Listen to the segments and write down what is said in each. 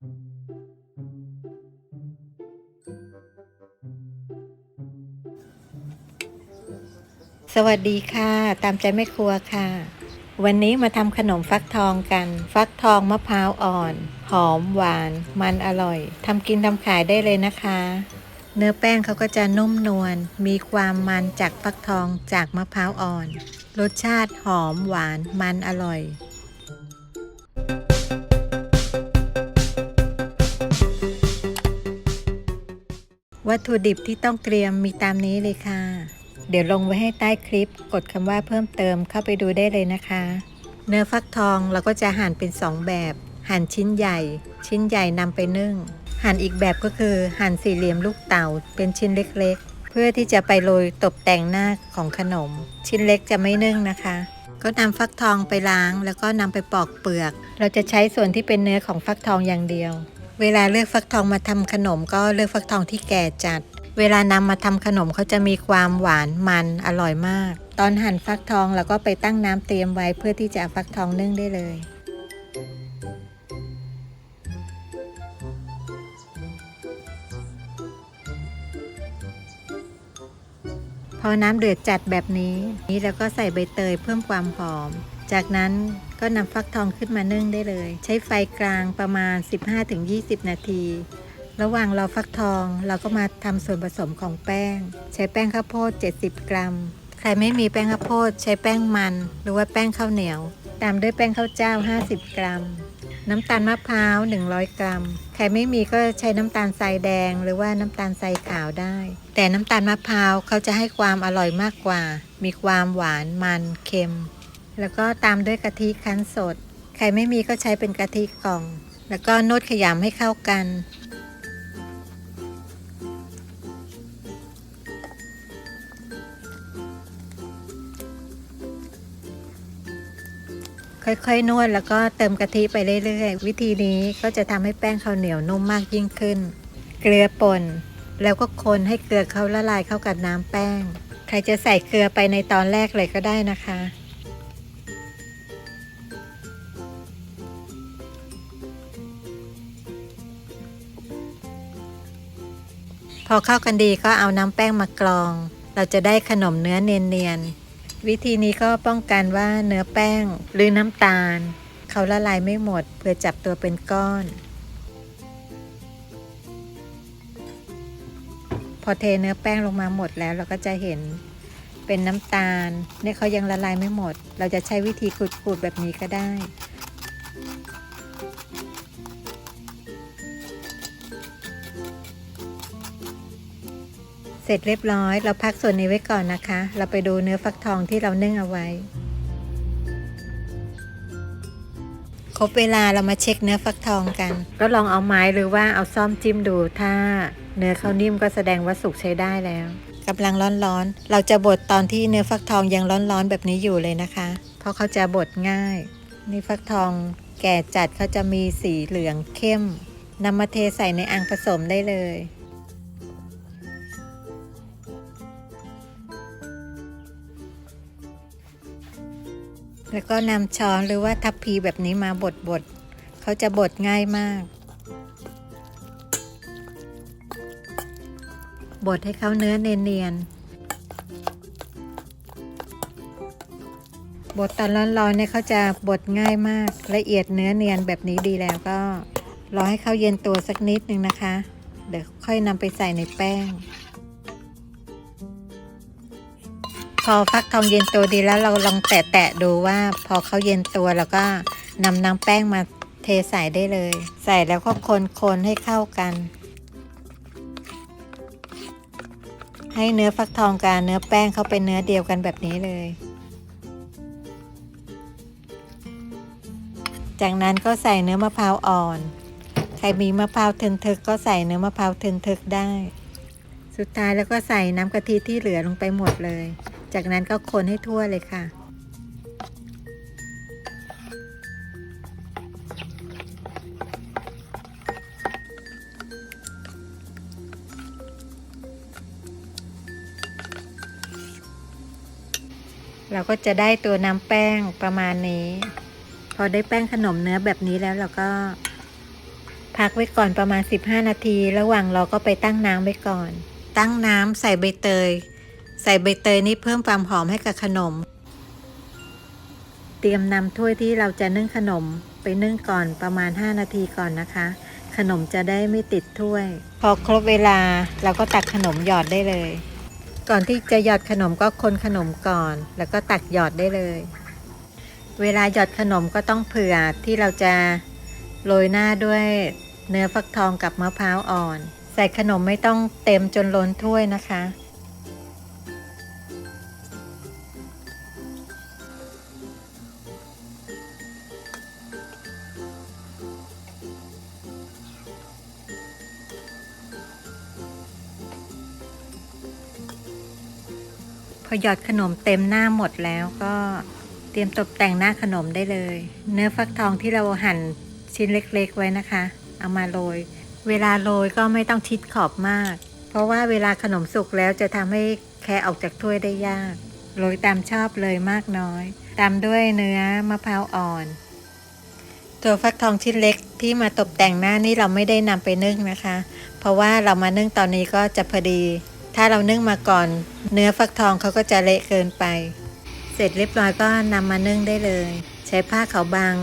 สวัสดีค่ะ ตามใจแม่ครัวค่ะ วันนี้มาทำขนมฟักทองกัน ฟักทองมะพร้าวอ่อน หอมหวาน มันอร่อยทำกินทำขายได้เลยนะคะ เนื้อแป้งเขาก็จะนุ่มนวลมีความมันจากฟักทองจากมะพร้าวอ่อน รสชาติหอมหวานมันอร่อย วัตถุดิบที่ต้องเตรียมมีตามนี้เลยค่ะ เดี๋ยวลงไว้ให้ใต้คลิป กดคำว่าเพิ่มเติมเข้าไปดูได้เลยนะคะ เนื้อฟักทองเราก็จะหั่นเป็น 2 แบบ หั่นชิ้นใหญ่ ชิ้นใหญ่นำไปนึ่ง หั่นอีกแบบก็คือหั่นสี่เหลี่ยมลูกเต่าเป็นชิ้นเล็กๆ เพื่อที่จะไปโรยตกแต่งหน้าของขนม ชิ้นเล็กจะไม่นึ่งนะคะ ก็นำฟักทองไปล้าง แล้วก็นำไปปอกเปลือก เราจะใช้ส่วนที่เป็นเนื้อของฟักทองอย่างเดียว เวลาเลือกฟักทองมาทำขนมก็เลือกฟักทองที่แก่จัด เวลานำมาทำขนมเขาจะมีความหวานมันอร่อยมาก ตอนหั่นฟักทองเราก็ไปตั้งน้ำเตรียมไว้เพื่อที่จะฟักทองนึ่งได้เลย พอน้ำเดือดจัดแบบนี้ นี้แล้วก็ใส่ใบเตยเพิ่มความหอม จากนั้น ก็นำฟักทองขึ้นมานึ่งได้เลย ใช้ไฟกลางประมาณ 15-20 นาที ระหว่างเราฟักทองเราก็มาทำส่วนผสมของแป้ง ใช้แป้งข้าวโพด 70 กรัม ใครไม่มีแป้งข้าวโพด ใช้แป้งมัน หรือว่าแป้งข้าวเหนียว ตามด้วยแป้งข้าวเจ้า 50 กรัม น้ำตาลมะพร้าว 100 กรัม ใครไม่มีก็ใช้น้ำตาลทรายแดง หรือว่าน้ำตาลทรายขาวได้ แต่น้ำตาลมะพร้าวเขาจะให้ความอร่อยมากกว่า มีความหวานมันเค็ม แล้วก็ตามด้วยกะทิคั้นสด ใครไม่มีก็ใช้เป็นกะทิกล่อง แล้วก็นวดขยำให้เข้ากัน ค่อยๆ นวดแล้วก็เติมกะทิไปเรื่อยๆ วิธีนี้ก็จะทำให้แป้งข้าวเหนียวนุ่มมากยิ่งขึ้น เกลือป่น แล้วก็คนให้เกลือเขาละลายเข้ากับน้ำแป้ง ใครจะใส่เกลือไปในตอนแรกเลยก็ได้นะคะ พอเข้ากันดีก็เอาน้ำแป้งมากรอง เราจะได้ขนมเนื้อเนียนๆ วิธีนี้ก็ป้องกันว่าเนื้อแป้งหรือน้ำตาล เขาละลายไม่หมดเพื่อจับตัวเป็นก้อน พอเทเนื้อแป้งลงมาหมดแล้วเราก็จะเห็นเป็นน้ำตาลเนี่ยเขายังละลายไม่หมด เราจะใช้วิธีขูดๆแบบนี้ก็ได้ เสร็จเรียบร้อย เราพักส่วนนี้ไว้ก่อนนะคะ เราไปดูเนื้อฟักทองที่เรานึ่งเอาไว้ ครบเวลาเรามาเช็คเนื้อฟักทองกัน ก็ลองเอาไม้หรือว่าเอาซ่อมจิ้มดู ถ้าเนื้อเขานิ่มก็แสดงว่าสุกใช้ได้แล้วกำลังร้อนๆ เราจะบดตอนที่เนื้อฟักทองยังร้อนๆแบบนี้อยู่เลยนะคะ เพราะเขาจะบดง่าย นี่ฟักทองแก่จัดเขาจะมีสีเหลืองเข้มนำมาเทใส่ในอ่างผสมได้เลย แล้วก็นำช้อนหรือว่าทัพพีแบบนี้มาบดบดๆเขาจะบดง่ายมาก บดให้เขาเนื้อเนียนๆบดตอนร้อนๆเนี่ยเขาจะบดง่ายมาก ละเอียดเนื้อเนียนแบบนี้ดีแล้วก็รอให้เขาเย็นตัวสักนิดนึงนะคะ เดี๋ยวค่อยนำไปใส่ในแป้ง อฟักทองเย็นตัวดีแล้วเราลองแตะๆดูว่า พอเขาเย็นตัวแล้วก็นำน้ำแป้งมาเทใส่ได้เลย ใส่แล้วก็คนๆให้เข้ากัน ให้เนื้อฟักทองกับเนื้อแป้งเขาเป็นเนื้อเดียวกันแบบนี้เลย จากนั้นก็ใส่เนื้อมะพร้าวอ่อน ใครมีมะพร้าวทึนทึกก็ใส่เนื้อมะพร้าวทึนทึกได้ สุดท้ายแล้วก็ใส่น้ำกะทิที่เหลือลงไปหมดเลย จากนั้นก็คนให้ทั่วเลยค่ะ เราก็จะได้ตัวน้ำแป้งประมาณนี้ พอได้แป้งขนมเนื้อแบบนี้แล้วเราก็พักไว้ก่อนประมาณ 15 นาที ระหว่างเรอก็ไปตั้งน้ำไว้ก่อน ตั้งน้ำใส่ใบเตย ส่ใบเตยนี่เพิ่มความหอมให้กับขนม เตรียมนำถ้วยที่เราจะนึ่งขนมไปนึ่งก่อนประมาณ 5 นาทีก่อนนะคะ ขนมจะได้ไม่ติดถ้วย พอครบเวลาเราก็ตักขนมหยอดได้เลย ก่อนที่จะหยอดขนมก็คนขนมก่อน แล้วก็ตักหยอดได้เลย เวลาหยอดขนมก็ต้องเผื่อที่เราจะโรยหน้าด้วยเนื้อฟักทองกับมะพร้าวอ่อน ใส่ขนมไม่ต้องเต็มจนล้นถ้วยนะคะ พอหยอดขนมเต็มหน้าหมดแล้วก็เตรียมตกแต่งหน้าขนมได้เลย เนื้อฟักทองที่เราหั่นชิ้นเล็กๆไว้นะคะ เอามาโรย เวลาโรยก็ไม่ต้องชิดขอบมาก เพราะว่าเวลาขนมสุกแล้วจะทำให้แค่ออกจากถ้วยได้ยาก โรยตามชอบเลยมากน้อย ตามด้วยเนื้อมะพร้าวอ่อน ตัวฟักทองชิ้นเล็กที่มาตกแต่งหน้านี่เราไม่ได้นำไปนึ่งนะคะ เพราะว่าเรามานึ่งตอนนี้ก็จะพอดี ถ้าเรานึ่งมาก่อน เนื้อฟักทองเขาก็จะเละเกินไป เสร็จเรียบร้อยก็นำมานึ่งได้เลย ใช้ผ้าขาวบาง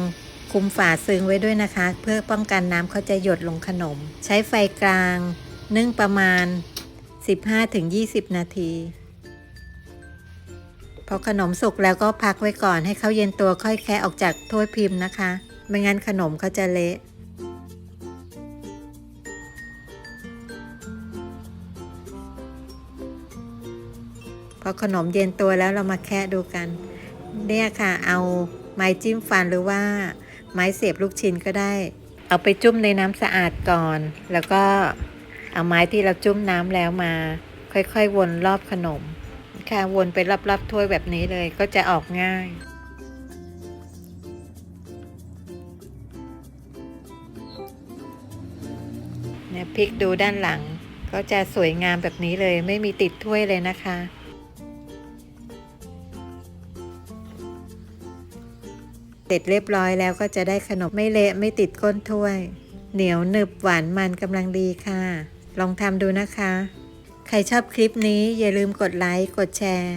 คุมฝาซึ้งไว้ด้วยนะคะ เพื่อป้องกันน้ำเขาจะหยดลงขนม ใช้ไฟกลาง นึ่งประมาณ 15-20 นาทีพอขนมสุกแล้วก็พักไว้ก่อนให้เขาเย็นตัวค่อยแคะออกจากถ้วยพิมพ์นะคะ ไม่งั้นขนมเขาจะเละ พอขนมเย็นตัวแล้วเรามาแคะดูกัน เนี่ยค่ะ เอาไม้จิ้มฟันหรือว่า ไม้เสียบลูกชิ้นก็ได้ เอาไปจุ่มในน้ำสะอาดก่อน แล้วก็เอาไม้ที่เราจุ่มน้ำแล้วมา ค่อยๆ วนรอบขนม ค่ะวนไปรอบๆถ้วยแบบนี้เลยก็จะออกง่ายเนี่ยพลิกดูด้านหลังก็จะสวยงามแบบนี้เลยไม่มีติดถ้วยเลยนะคะ เสร็จเรียบร้อยแล้วก็จะได้ขนมไม่เละไม่ติดก้นถ้วย เหนียวหนึบหวานมันกำลังดีค่ะ ลองทำดูนะคะ ใครชอบคลิปนี้อย่าลืมกดไลค์กดแชร์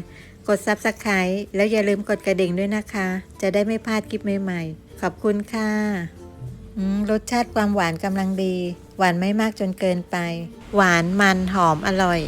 กด Subscribe แล้วอย่าลืมกดกระดิ่งด้วยนะคะ จะได้ไม่พลาดคลิปใหม่ๆ ขอบคุณค่ะรสชาติความหวานกำลังดี หวานไม่มากจนเกินไป หวานมันหอมอร่อย